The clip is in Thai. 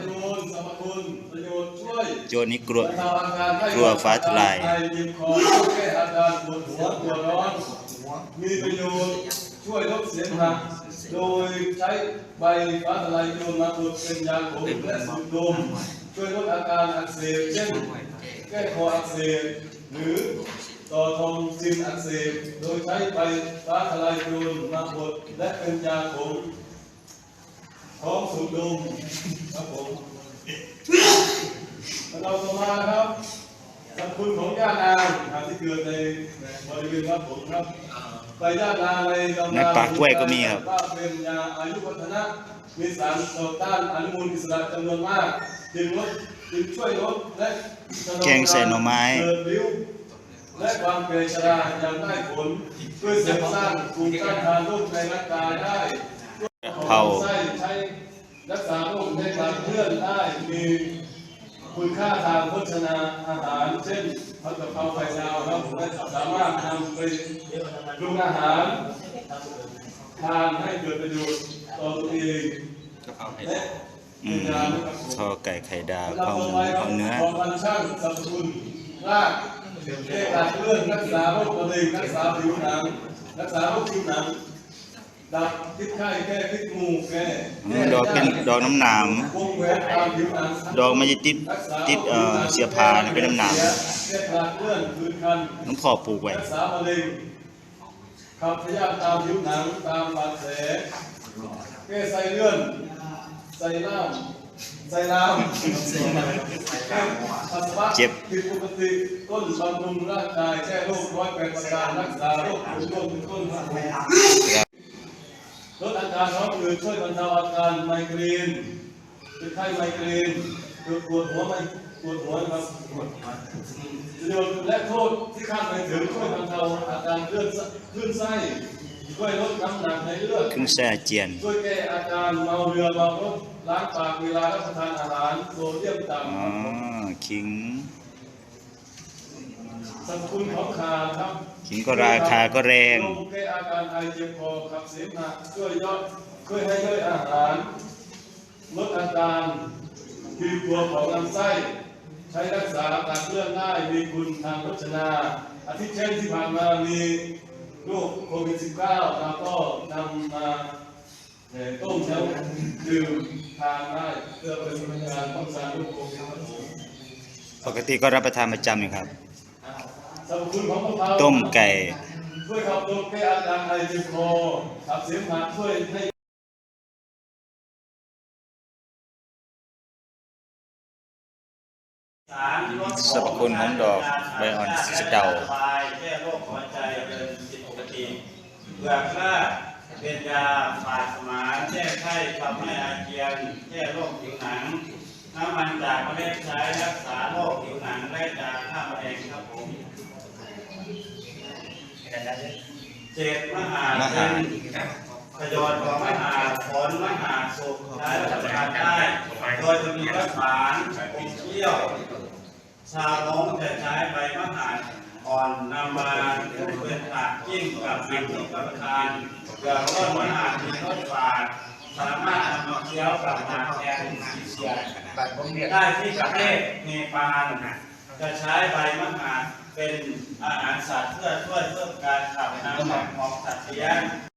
โยชน์สรรพคุณประโยชน์ช่วยโจรนี้กลัวบรรเทาอาการไข้กลัวฟ้าทลายไอเจ็บคอแก้อาการปวดหัวปวดร้อน มีประโยชน์ช่วยลดเสมหะโดยใช้ใบฟ้าทลายโจรมาบดเป็นยาขมและสูดดม ช่วยลดอาการอักเสบเช่นแก้คออักเสบหรือต่อทอมซินอักเสบโดยใช้ใบฟ้าทลายโจรมาบดและเป็นยาขม พร้อมสูดดมครับผมแล้วเราต่อมาครับสรรพคุณของย่านางหากที่เกิดในบริเวณครับผมครับใบย่านางในตำในนานปากกล้วยก็มีครับว่าเป็นยาอายุวัฒนะมีสารต่อต้านอนุมูลอิสระจำนวนมากจึงลดจึงช่วยลดและชะลอแกงใส่หน่อไม้เกิดริ้วและความเกยชรายังได้ผลเพื่อเสริมสร้างภูมิต้านทานโรคในร่างกายได้ เผาไส้ใช้รักษาโรคในการเคลื่อนได้มีคุณค่าทางโภชนาอาหาร เช่นผัดกะเพราไข่ดาวครับและสามารถนำไปปรุงอาหารทานให้เกิดประโยชน์ต่อตัวเองและอืมทอไก่ไข่ดาวข้าวหมูข้าวเนื้อของพันช่างสรรพคุณรากแก้การเคลื่อนรักษาโรคมะเร็งรักษาผิวหนังรักษาโรคผิวหนัง ดับพิษไข้แก้พิษงูแก้อืมดอกเป็นดอกน้ำหนามวงแหวนตามผิวหนังดอกมันจะติดติดเอ่อเสื้อผ้านะเป็นน้ำหนามแก้คลาดเคลื่อนคืนคันหน้องพ่อปลูกไว้รักษามะเร็งขับพยาธิตามผิวหนังตามบาดแผลแก้ไส้เลื่อนไส้ล่ามไส้ลามแก้ปัสสาวะเจ็บผิดปกติต้นบำรุงร่างกายแก้โรคร้อยแปดประการรักษาโรคผิวร่วงเป็นต้นครับลดอา การท้องอืดช่วยบรรเทาอาการไมเกรนเป็นไข้ไมเกรนเกิดปวดหัวไหมปวดหัวนะครับประโยชน์และโทษที่คาดไม่ถึงช่วยบรรเทาอาการคลื่นไส้คลื่นไส้ช่วยลดน้ำหนักในเลือดครึ่งแซ่เจียนช่วยแก้อาการเมาเรือเมารถล้างปากเวลารับประทานอาหารโซเดียมต่อ๋อำขิง สรรพคุณของขาครับขิงก็ราคาก็แรงลมแก้อาการไอเจ็บคอขับเสมหะช่วยย่อยช่วยให้ย่อยอาหารลดอาการบีบตัวของลำไส้ ใช้รักษาการเคลื่อนได้มีคุณทางโภชนาอาทิเช่นที่ผ่านมามีโรคโควิด -19 เราก็นำมาเอ่อต้มแล้วดื่มทานได้เพื่อเป็นการป้องกันโรคโควิดครับผมปกติก็รับประทานประจำอยู่ครับ ต้มไก่ช่วยขับลมแก้อาการไอเจ็บคอขับเสมหะช่วยให้สารลดสรรพคุณของดอกใบอ่อนสะเดาระบายแก้โรคหัวใจเป็นผิดปกติเปลือกล้าเป็นยาฝาดสมานแก้ไข้ทำให้อาเจียนแก้โรคผิวหนังน้ำมันจากเมล็ดใช้รักษาโรคผิวหนังและจากข้ามะเร็งครับผม เจ็ดมหาเป็นประโยชน์ของมหาผลมหาสุขใช้รับประทานได้โดยจะมีพระสานอมเปรี้ยว ชาวมงจะใช้ใบมะขาอ่อนนำมาเป็นผักจิ้มกับน้ำพริกรับประทานเกลือต้นมะขามมีรสฝาดสามารถนำมาเคี้ยวกับหมาแกงสีเสียดได้ที่ประเทศเนปาล จะใช้ใบมะขามเป็นอาหารสัตว์เพื่อช่วยเพิ่มการขับน้ำหนักของสัตว์เลี้ยง